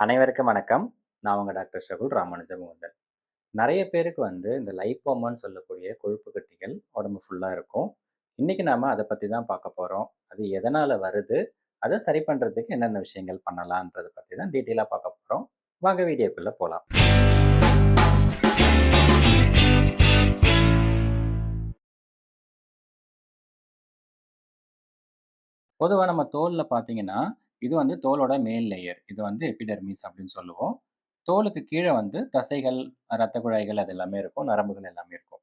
அனைவருக்கும் வணக்கம். நான் உங்கள் டாக்டர் ஷகுல் ராமானுஜம் முகுந்தன் நிறைய பேருக்கு வந்து இந்த லைப்போமான்னு சொல்லக்கூடிய கொழுப்பு கட்டிகள் உடம்பு ஃபுல்லாக இருக்கும். இன்றைக்கி நாம் அதை பற்றி தான் பார்க்க போகிறோம் அது எதனால் வருது? அதை சரி பண்ணுறதுக்கு என்னென்ன விஷயங்கள் பண்ணலான்றதை பற்றி தான் டீட்டெயிலாக பார்க்க போகிறோம் வாங்க வீடியோக்குள்ளே போகலாம் பொதுவாக நம்ம தோலில் பார்த்தீங்கன்னா இது வந்து தோலோட மேல் லேயர் இது வந்து எபிடர்மிஸ் அப்படின்னு சொல்லுவோம். தோலுக்கு கீழே வந்து தசைகள் இரத்த குழாய்கள் அது எல்லாமே இருக்கும். நரம்புகள் எல்லாமே இருக்கும்.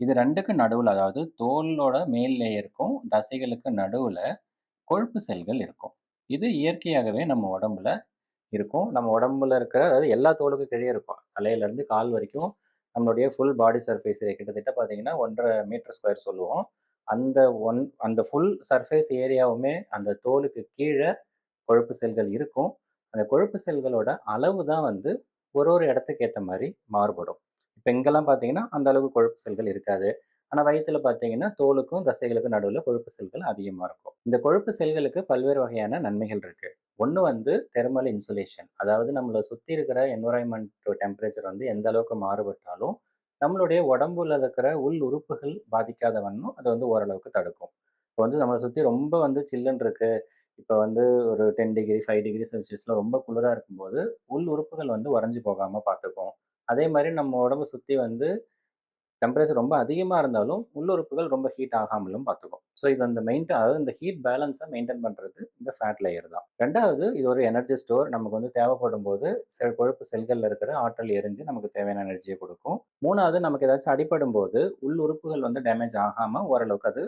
இது ரெண்டுக்கு நடுவில் அதாவது தோலோட மேல் லேயருக்கும் தசைகளுக்கு நடுவில் கொழுப்பு செல்கள் இருக்கும். இது இயற்கையாகவே நம்ம உடம்புல இருக்கும். நம்ம உடம்புல இருக்கிற அதாவது எல்லா தோலுக்கும் கீழே இருக்கும். தலையிலேருந்து கால் வரைக்கும் நம்மளுடைய ஃபுல் பாடி சர்ஃபேஸ் கிட்டத்தட்ட பார்த்தீங்கன்னா ஒன்றரை மீட்டர் ஸ்கொயர் சொல்லுவோம். அந்த ஒன் அந்த ஃபுல் சர்ஃபேஸ் ஏரியாவுமே அந்த தோலுக்கு கீழே கொழுப்பு செல்கள் இருக்கும். அந்த கொழுப்பு செல்களோட அளவு தான் வந்து ஒரு ஒரு இடத்துக்கு ஏற்ற மாதிரி மாறுபடும். இப்போ இங்கெல்லாம் பார்த்தீங்கன்னா அந்த அளவுக்கு கொழுப்பு செல்கள் இருக்காது. ஆனால் வயிற்றுல பார்த்தீங்கன்னா தோலுக்கும் தசைகளுக்கும் நடுவில் கொழுப்பு செல்கள் அதிகமாக இருக்கும். இந்த கொழுப்பு செல்களுக்கு பல்வேறு வகையான நன்மைகள் இருக்கு. ஒன்று வந்து தெர்மல் இன்சுலேஷன் அதாவது நம்மளை சுற்றி இருக்கிற என்வரான்மெண்ட் டெம்பரேச்சர் வந்து எந்த அளவுக்கு மாறுபட்டாலும் நம்மளுடைய உடம்புல இருக்கிற உள் உறுப்புகள் பாதிக்காத வண்ணம் அதை வந்து ஓரளவுக்கு தடுக்கும். இப்போ வந்து நம்மளை சுற்றி ரொம்ப வந்து சில்லுன்னு இருக்குது இப்போ வந்து ஒரு டென் டிகிரி ஃபைவ் டிகிரி செல்சியஸில் ரொம்ப குளிராக இருக்கும்போது உள் உறுப்புகள் வந்து உறைஞ்சி போகாமல் பார்த்துக்கும் அதே மாதிரி நம்ம உடம்பு சுற்றி வந்து டெம்பரேச்சர் ரொம்ப அதிகமாக இருந்தாலும் உள்ளுறுப்புகள் ரொம்ப ஹீட் ஆகாமலும் பார்த்துக்கும் ஸோ இது அந்த மெயின்டைன் அதாவது இந்த ஹீட் பேலன்ஸை மெயின்டைன் பண்ணுறது இந்த ஃபேட் லேயர் தான். ரெண்டாவது இது ஒரு எனர்ஜி ஸ்டோர் நமக்கு வந்து தேவைப்படும் போது செல் கொழுப்பு செல்களில் இருக்கிற ஆற்றல் எரிஞ்சு நமக்கு தேவையான எனர்ஜியை கொடுக்கும். மூணாவது நமக்கு ஏதாச்சும் அடிப்படும் போது உள் உறுப்புகள் வந்து டேமேஜ் ஆகாமல் ஓரளவுக்கு அது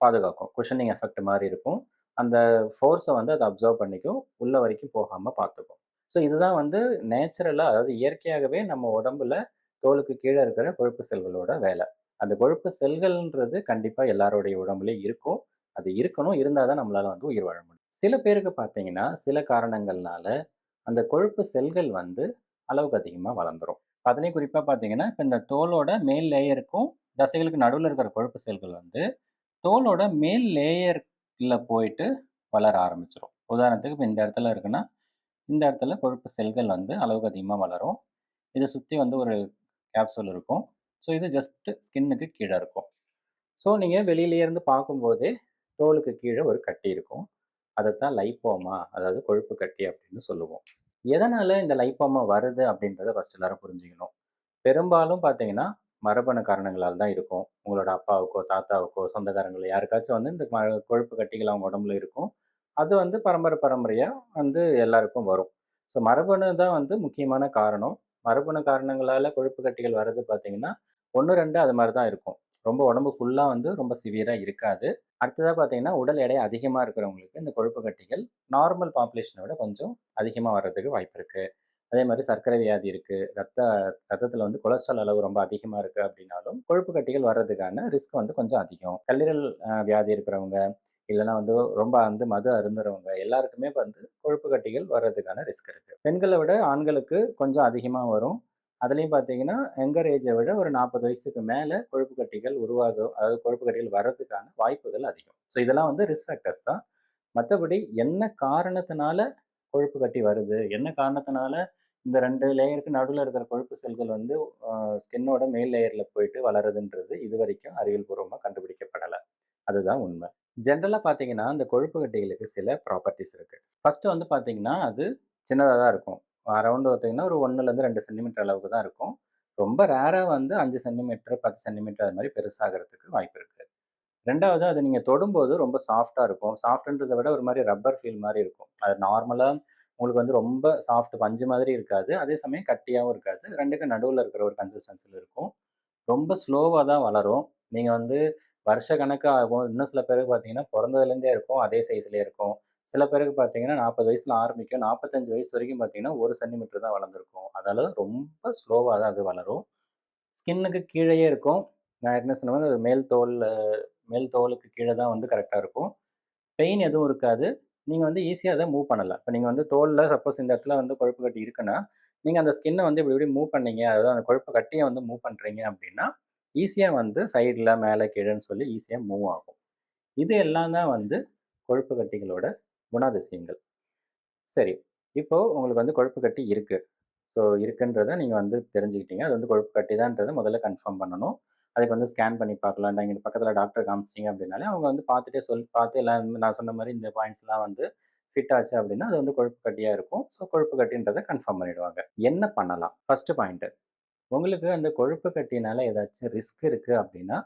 பாதுகாக்கும். குஷனிங் எஃபெக்ட் மாதிரி இருக்கும். அந்த ஃபோர்ஸை வந்து அதை அப்சர்வ் பண்ணிக்கும். உள்ள வரைக்கும் போகாமல் பார்த்துக்கும். ஸோ இதுதான் வந்து நேச்சுரலாக அதாவது இயற்கையாகவே நம்ம உடம்புல தோலுக்கு கீழே இருக்கிற கொழுப்பு செல்களோட வேலை. அந்த கொழுப்பு செல்கள்ன்றது கண்டிப்பாக எல்லாருடைய உடம்புலேயும் இருக்கும். அது இருக்கணும். இருந்தால் தான் நம்மளால் வந்து உயிர் வாழ முடியும். சில பேருக்கு பார்த்தீங்கன்னா சில காரணங்கள்னால அந்த கொழுப்பு செல்கள் வந்து அளவுக்கு அதிகமாக வளர்ந்துரும். அதுலேயும் குறிப்பாக பார்த்தீங்கன்னா இப்போ இந்த தோலோட மேல் லேயருக்கும் தசைகளுக்கு நடுவில் இருக்கிற கொழுப்பு செல்கள் வந்து தோலோட மேல் லேயர் கீழே போயிட்டு வளர ஆரம்பிச்சிடும் உதாரணத்துக்கு இப்போ இந்த இடத்துல இருக்குன்னா இந்த இடத்துல கொழுப்பு செல்கள் வந்து அளவுக்கு அதிகமாக வளரும். இதை சுற்றி வந்து ஒரு கேப்சூல் இருக்கும். ஸோ இது ஜஸ்ட்டு ஸ்கின்னுக்கு கீழே இருக்கும். ஸோ நீங்கள் வெளியிலேருந்து பார்க்கும்போதே தோலுக்கு கீழே ஒரு கட்டி இருக்கும். அதைத்தான் லைப்போமா அதாவது கொழுப்பு கட்டி அப்படின்னு சொல்லுவோம். எதனால் இந்த லைப்போமா வருது அப்படின்றத ஃபஸ்ட் எல்லாரும் புரிஞ்சுக்கணும். பெரும்பாலும் பார்த்தீங்கன்னா மரபணு காரணங்களால் தான் இருக்கும். உங்களோட அப்பாவுக்கோ தாத்தாவுக்கோ சொந்தக்காரங்களோ யாருக்காச்சும் வந்து இந்த ம- கொழுப்பு கட்டிகள் அவங்க உடம்புல இருக்கும். அது வந்து பரம்பரை பரம்பரையாக வந்து எல்லாருக்கும் வரும். ஸோ மரபணு தான் வந்து முக்கியமான காரணம். மரபணு காரணங்களால் கொழுப்பு கட்டிகள் வர்றது பார்த்தீங்கன்னா ஒன்று ரெண்டு அது மாதிரி தான் இருக்கும். ரொம்ப உடம்பு ஃபுல்லாக வந்து ரொம்ப சிவியராக இருக்காது. அடுத்ததாக பார்த்தீங்கன்னா உடல் எடை அதிகமாக இருக்கிறவங்களுக்கு இந்த கொழுப்பு கட்டிகள் நார்மல் பாப்புலேஷனை விட கொஞ்சம் அதிகமாக வர்றதுக்கு வாய்ப்பு இருக்குது அதே மாதிரி சர்க்கரை வியாதி இருக்குது ரத்த ரத்தத்தில் வந்து கொலஸ்ட்ரால் அளவு ரொம்ப அதிகமாக இருக்குது அப்படின்னாலும் கொழுப்பு கட்டிகள் வர்றதுக்கான ரிஸ்க் வந்து கொஞ்சம் அதிகம். கல்லீரல் வியாதி இருக்கிறவங்க இல்லைன்னா வந்து ரொம்ப வந்து மது அருந்துறவங்க எல்லாருக்குமே வந்து கொழுப்பு கட்டிகள் வர்றதுக்கான ரிஸ்க் இருக்கு. பெண்களை விட ஆண்களுக்கு கொஞ்சம் அதிகமாக வரும். அதுலேயும் பார்த்தீங்கன்னா எங்கர் ஏஜை விட ஒரு நாற்பது வயசுக்கு மேலே கொழுப்பு கட்டிகள் உருவாகும் அதாவது கொழுப்பு கட்டிகள் வர்றதுக்கான வாய்ப்புகள் அதிகம். ஸோ இதெல்லாம் வந்து ரிஸ்க் ஃபேக்டர்ஸ் தான். மற்றபடி என்ன காரணத்தினால கொழுப்பு கட்டி வருது? என்ன காரணத்தினால இந்த ரெண்டு லேயருக்கு நடுவில் இருக்கிற கொழுப்பு செல்கள் வந்து ஸ்கின்னோட மேல் லேயரில் போயிட்டு வளருதுன்றது இது வரைக்கும் அறிவியல் பூர்வமாக கண்டுபிடிக்கப்படலை. அதுதான் உண்மை. ஜென்ரலாக பார்த்தீங்கன்னா அந்த கொழுப்பு கட்டிகளுக்கு சில ப்ராப்பர்ட்டிஸ் இருக்குது ஃபஸ்ட்டு வந்து பார்த்தீங்கன்னா அது சின்னதாக தான் இருக்கும். அரௌண்ட் பார்த்தீங்கன்னா ஒரு ஒன்றுலேருந்து ரெண்டு சென்டிமீட்டர் அளவுக்கு தான் இருக்கும். ரொம்ப ரேராக வந்து அஞ்சு சென்டிமீட்டர் பத்து சென்டிமீட்டர் அது மாதிரி பெருசாகிறதுக்கு வாய்ப்பு இருக்குது ரெண்டாவது அது நீங்கள் தொடும்போது ரொம்ப சாஃப்டாக இருக்கும். சாஃப்ட்ன்றதை விட ஒரு மாதிரி ரப்பர் ஃபீல் மாதிரி இருக்கும். அது நார்மலாக உங்களுக்கு வந்து ரொம்ப சாஃப்ட் பஞ்சு மாதிரி இருக்காது. அதே சமயம் கட்டியாகவும் இருக்காது. ரெண்டுக்கும் நடுவில் இருக்கிற ஒரு கன்சிஸ்டன்சியில் இருக்கும். ரொம்ப ஸ்லோவாக தான் வளரும். நீங்கள் வந்து வருஷ கணக்காக ஆகும். இன்னும் சில பேருக்கு பார்த்தீங்கன்னா பிறந்ததுலேருந்தே இருக்கும். அதே சைஸ்லேயே இருக்கும். சில பேருக்கு பார்த்தீங்கன்னா நாற்பது வயசில் ஆரம்பிக்கும். நாற்பத்தஞ்சு வயசு வரைக்கும் பார்த்தீங்கன்னா ஒரு சென்டிமீட்டர் தான் வளர்ந்துருக்கும். அதால் ரொம்ப ஸ்லோவாக தான் அது வளரும். ஸ்கின்னுக்கு கீழேயே இருக்கும். நான் என்ன சொன்ன அது மேல் தோல் மேல் தோலுக்கு கீழே தான் வந்து கரெக்டாக இருக்கும். பெயின் எதுவும் இருக்காது. நீங்கள் வந்து ஈஸியாக அதை மூவ் பண்ணலாம் இப்போ நீங்கள் வந்து தோலில் சப்போஸ் இந்த இடத்துல வந்து கொழுப்பு கட்டி இருக்குன்னா நீங்கள் அந்த ஸ்கின்னை வந்து இப்படி இப்படி மூவ் பண்ணீங்க. அதாவது அந்த கொழுப்பு கட்டியை வந்து மூவ் பண்ணுறீங்க அப்படின்னா ஈஸியாக வந்து சைடில் மேலே கீழேன்னு சொல்லி ஈஸியாக மூவ் ஆகும். இது எல்லாம் தான் வந்து கொழுப்பு கட்டிகளோட குணாதிசயங்கள். சரி. இப்போது உங்களுக்கு வந்து கொழுப்பு கட்டி இருக்குது ஸோ இருக்குன்றதை நீங்கள் வந்து தெரிஞ்சுக்கிட்டீங்க. அது வந்து கொழுப்பு கட்டி தான்றத முதல்ல கன்ஃபார்ம் பண்ணணும். அதுக்கு வந்து ஸ்கேன் பண்ணி பார்க்கலாம். இங்கே பக்கத்தில் டாக்டர் காமிச்சிங்க அப்படின்னாலே, அவங்க வந்து பார்த்துட்டே சொல் பார்த்து எல்லாம் நான் சொன்ன மாதிரி இந்த பாயிண்ட்ஸ்லாம் வந்து ஃபிட் ஆச்சு அப்படின்னா, அது வந்து கொழுப்பு கட்டியாக இருக்கும். ஸோ கொழுப்பு கட்டின்றதை கன்ஃபார்ம் பண்ணிடுவாங்க. என்ன பண்ணலாம்? First point. உங்களுக்கு அந்த கொழுப்பு கட்டினால ஏதாச்சும் ரிஸ்க் இருக்குது அப்படின்னா,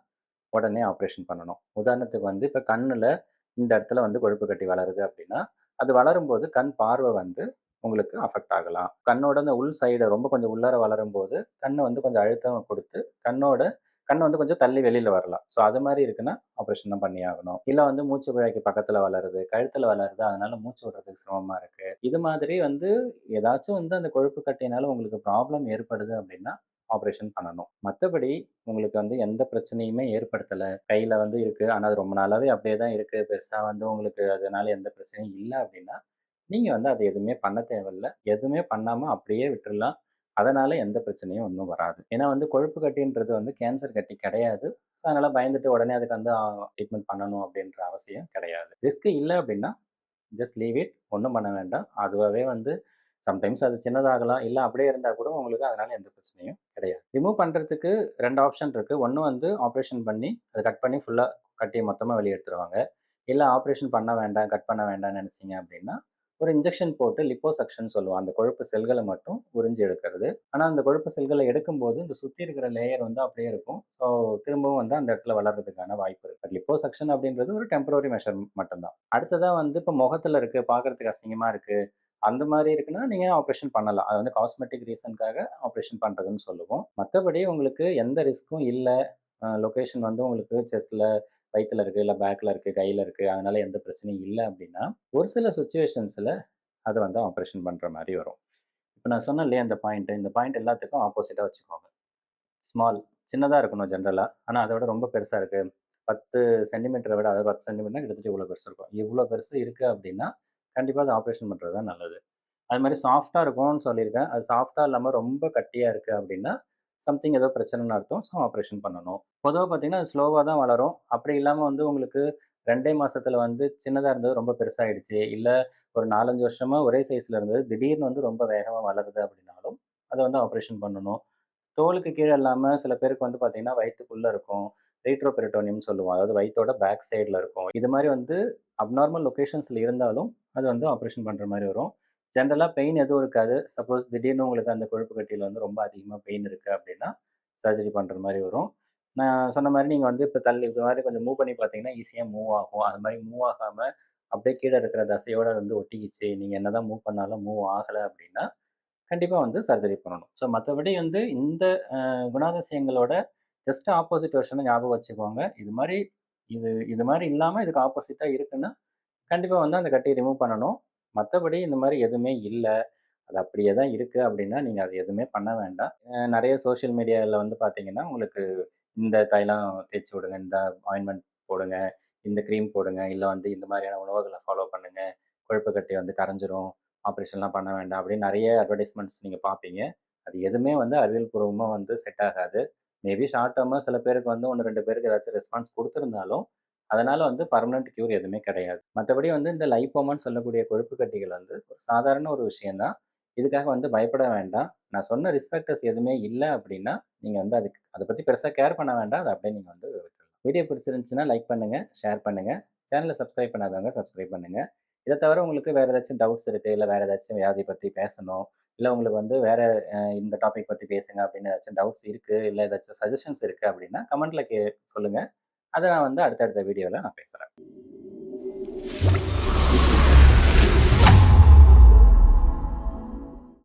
உடனே ஆப்ரேஷன் பண்ணணும். உதாரணத்துக்கு வந்து இப்போ கண்ணில் இந்த இடத்துல வந்து கொழுப்பு கட்டி வளருது அப்படின்னா, அது வளரும்போது கண் பார்வை வந்து உங்களுக்கு அஃபெக்ட் ஆகலாம். கண்ணோட அந்த உள் சைடை ரொம்ப கொஞ்சம் உள்ளார வளரும்போது, கண்ணை வந்து கொஞ்சம் அழுத்தம் கொடுத்து கண்ணோட கண் வந்து கொஞ்சம் தள்ளி வெளியில வரலாம். ஸோ அது மாதிரி இருக்குன்னா, ஆப்ரேஷன் தான் பண்ணி ஆகணும். இல்லை வந்து மூச்சு குழாய்க்கு பக்கத்துல வளருது, கழுத்துல வளருது, அதனால மூச்சு விடுறதுக்கு சிரமமா இருக்கு. இது மாதிரி வந்து ஏதாச்சும் வந்து அந்த கொழுப்பு கட்டினால உங்களுக்கு ப்ராப்ளம் ஏற்படுது அப்படின்னா, ஆப்ரேஷன் பண்ணணும். மற்றபடி உங்களுக்கு வந்து எந்த பிரச்சனையுமே ஏற்படுத்தலை கையில் வந்து இருக்குது ஆனால் அது ரொம்ப நாளாகவே அப்படியே தான் இருக்குது பெருசாக வந்து உங்களுக்கு அதனால எந்த பிரச்சனையும் இல்லை அப்படின்னா, நீங்கள் வந்து அது எதுவுமே பண்ண தேவையில்ல. எதுவுமே பண்ணாமல் அப்படியே விட்டுடலாம் அதனால எந்த பிரச்சனையும் ஒன்றும் வராது. ஏன்னா வந்து கொழுப்பு கட்டின்றது வந்து கேன்சர் கட்டி கிடையாது. ஸோ அதனால பயந்துட்டு உடனே அதுக்கு வந்து ட்ரீட்மெண்ட் பண்ணணும் அப்படின்ற அவசியம் கிடையாது. ரிஸ்க் இல்லை அப்படின்னா, ஜஸ்ட் லீவ் இட். ஒன்றும் பண்ண வேண்டாம். அதுவாகவே வந்து சம்டைம்ஸ் அது சின்னதாகலாம். இல்லை அப்படியே இருந்தால் கூட உங்களுக்கு அதனால எந்த பிரச்சனையும் கிடையாது. ரிமூவ் பண்ணுறதுக்கு ரெண்டு ஆப்ஷன் இருக்குது ஒன்று வந்து ஆப்ரேஷன் பண்ணி, அதை கட் பண்ணி ஃபுல்லாக கட்டி மொத்தமாக வெளியே எடுத்துருவாங்க. இல்லை ஆப்ரேஷன் பண்ண வேண்டாம், கட் பண்ண வேண்டாம்னு நினச்சிங்க அப்படின்னா, ஒரு இன்ஜெக்ஷன் போட்டு லிப்போசக்ஷன் சொல்லுவோம். அந்த கொழுப்பு செல்களை மட்டும் உறிஞ்சி எடுக்கிறது. ஆனால் அந்த கொழுப்பு செல்களை எடுக்கும்போது, இந்த சுற்றி இருக்கிற லேயர் வந்து அப்படியே இருக்கும். ஸோ திரும்பவும் வந்து அந்த இடத்துல வளர்றதுக்கான வாய்ப்பு இருக்குது பட் லிப்போசக்ஷன் அப்படின்றது ஒரு டெம்பரரி மெஷர் மட்டும் தான். வந்து இப்போ முகத்தில் இருக்குது பார்க்குறதுக்கு அசிங்கமாக இருக்குது அந்த மாதிரி இருக்குன்னா, நீங்கள் ஆப்ரேஷன் பண்ணலாம். அது வந்து காஸ்மெட்டிக் ரீசன்க்காக ஆப்ரேஷன் பண்ணுறதுன்னு சொல்லுவோம். மற்றபடி உங்களுக்கு எந்த ரிஸ்க்கும் இல்லை லொக்கேஷன் வந்து உங்களுக்கு செஸ்ட்ல, வயிற்றில் இருக்குது இல்லை பேக்கில் இருக்குது கையில் இருக்குது அதனால் எந்த பிரச்சனையும் இல்லை அப்படின்னா, ஒரு சில சுச்சுவேஷன்ஸில் அது வந்து ஆப்ரேஷன் பண்ணுற மாதிரி வரும். இப்போ நான் சொன்னேன் இல்லையா இந்த பாயிண்ட். இந்த பாயிண்ட் எல்லாத்துக்கும் ஆப்போசிட்டாக வச்சுக்கோங்க. ஸ்மால் சின்னதாக இருக்கணும் ஜென்ரலாக ஆனால் அதை விட ரொம்ப பெருசாக இருக்குது பத்து சென்டிமீட்டரை விட அதாவது 10 சென்டிமீட்டர்னா கிட்டத்தட்ட இவ்வளோ பெருசு இருக்கும். இவ்வளோ பெருசு இருக்கு அப்படின்னா, கண்டிப்பாக அதை ஆப்ரேஷன் பண்ணுறது தான் நல்லது. அது மாதிரி சாஃப்டாக இருக்கும்னு சொல்லியிருக்கேன். அது சாஃப்டாக இல்லாமல் ரொம்ப கட்டியாக இருக்குது அப்படின்னா, சம்திங் ஏதோ பிரச்சனைன்னு அர்த்தம். ஸோ ஆப்ரேஷன் பண்ணணும். பொதுவாக பார்த்தீங்கன்னா, ஸ்லோவாக தான் வளரும். அப்படி இல்லாமல் வந்து உங்களுக்கு ரெண்டே மாதத்தில் வந்து சின்னதாக இருந்தது ரொம்ப பெருசாகிடுச்சு இல்லை ஒரு நாலஞ்சு வருஷமாக ஒரே சைஸில் இருந்தது திடீர்னு வந்து ரொம்ப வேகமாக வளருது அப்படின்னாலும், அதை வந்து ஆப்ரேஷன் பண்ணணும். தோலுக்கு கீழே இல்லாமல் சில பேருக்கு வந்து பார்த்தீங்கன்னா, வயிற்றுக்குள்ளே இருக்கும். ரீட்ரோபெரிட்டோனியம்னு சொல்லுவோம். அதாவது வயிற்றோட பேக் சைடில் இருக்கும். இது மாதிரி வந்து அப்நார்மல் லொக்கேஷன்ஸில் இருந்தாலும், அது வந்து ஆப்ரேஷன் பண்ணுற மாதிரி வரும். ஜென்ரலாக பெயின் எதுவும் இருக்காது. சப்போஸ் திடீர்னு உங்களுக்கு அந்த கொழுப்பு கட்டியில் வந்து ரொம்ப அதிகமாக பெயின் இருக்குது அப்படின்னா, சர்ஜரி பண்ணுற மாதிரி வரும். நான் சொன்ன மாதிரி நீங்கள் வந்து இப்போ தள்ளி இது மாதிரி கொஞ்சம் மூவ் பண்ணி பார்த்தீங்கன்னா, ஈஸியாக மூவ் ஆகும். அது மாதிரி மூவ் ஆகாமல் அப்படியே கீழே இருக்கிற தசையோடு வந்து ஒட்டிக்கிச்சு. நீங்கள் என்ன தான் மூவ் பண்ணாலும் மூவ் ஆகலை அப்படின்னா, கண்டிப்பாக வந்து சர்ஜரி பண்ணணும். ஸோ மற்றபடி வந்து இந்த குணாதிசயங்களோட ஜஸ்ட் ஆப்போசிட் வருஷனை ஞாபகம் வச்சுக்கோங்க. இது மாதிரி இது இது மாதிரி இல்லாமல் இதுக்கு ஆப்போசிட்டாக இருக்குன்னா, கண்டிப்பாக வந்து அந்த கட்டியை ரிமூவ் பண்ணணும். மற்றபடி இந்த மாதிரி எதுவுமே இல்லை அது அப்படியே தான் இருக்குது அப்படின்னா, நீங்கள் அது எதுவுமே பண்ண வேண்டாம். நிறைய சோஷியல் மீடியாவில் வந்து பார்த்தீங்கன்னா, உங்களுக்கு இந்த தைலம் தேய்ச்சி விடுங்க, இந்த ஆயின்மெண்ட் போடுங்க, இந்த க்ரீம் போடுங்க, இல்லை வந்து இந்த மாதிரியான உணவுகளை ஃபாலோ பண்ணுங்கள் கொழுப்பு கட்டி வந்து கரைஞ்சிரும். ஆப்ரேஷன்லாம் பண்ண வேண்டாம் அப்படின்னு நிறைய அட்வர்டைஸ்மெண்ட்ஸ் நீங்கள் பார்ப்பீங்க. அது எதுவுமே வந்து அறிவியல் பூர்வமாக வந்து செட் ஆகாது. மேபி ஷார்ட் டேர்மாக சில பேருக்கு வந்து 1, 2 பேருக்கு ஏதாச்சும் ரெஸ்பான்ஸ் கொடுத்துருந்தாலும் அதனால் வந்து பர்மனெண்ட் க்யூர் எதுவுமே கிடையாது. மற்றபடி வந்து இந்த லைப்போமான்னு சொல்லக்கூடிய கொழுப்பு கட்டிகள் வந்து ஒரு சாதாரண ஒரு விஷயம் தான். இதுக்காக வந்து பயப்பட வேண்டாம். நான் சொன்ன ரிஸ்பெக்டர்ஸ் எதுவுமே இல்லை அப்படின்னா, நீங்கள் வந்து அதுக்கு அதை பற்றி பெருசாக கேர் பண்ண வேண்டாம். அதை அப்படியே நீங்கள் வந்து விட்டுடலாம் வீடியோ பிடிச்சிருந்துச்சுன்னா லைக் பண்ணுங்கள் ஷேர் பண்ணுங்கள் சேனலை சப்ஸ்கிரைப் பண்ணாதவங்க சப்ஸ்கிரைப் பண்ணுங்கள் இதை தவிர உங்களுக்கு வேறு ஏதாச்சும் டவுட்ஸ் இருக்குது இல்லை வேறு ஏதாச்சும் வியாதி பற்றி பேசணும், இல்லை உங்களுக்கு வந்து வேறு இந்த டாபிக் பற்றி பேசுங்க அப்படின்னு ஏதாச்சும் டவுட்ஸ் இருக்குது இல்லை ஏதாச்சும் சஜஷன்ஸ் இருக்குது அப்படின்னா, கமெண்ட்டில் கே சொல்லுங்கள் அதை நான் வந்து அடுத்தடுத்த வீடியோவில் நான் பேசுகிறேன்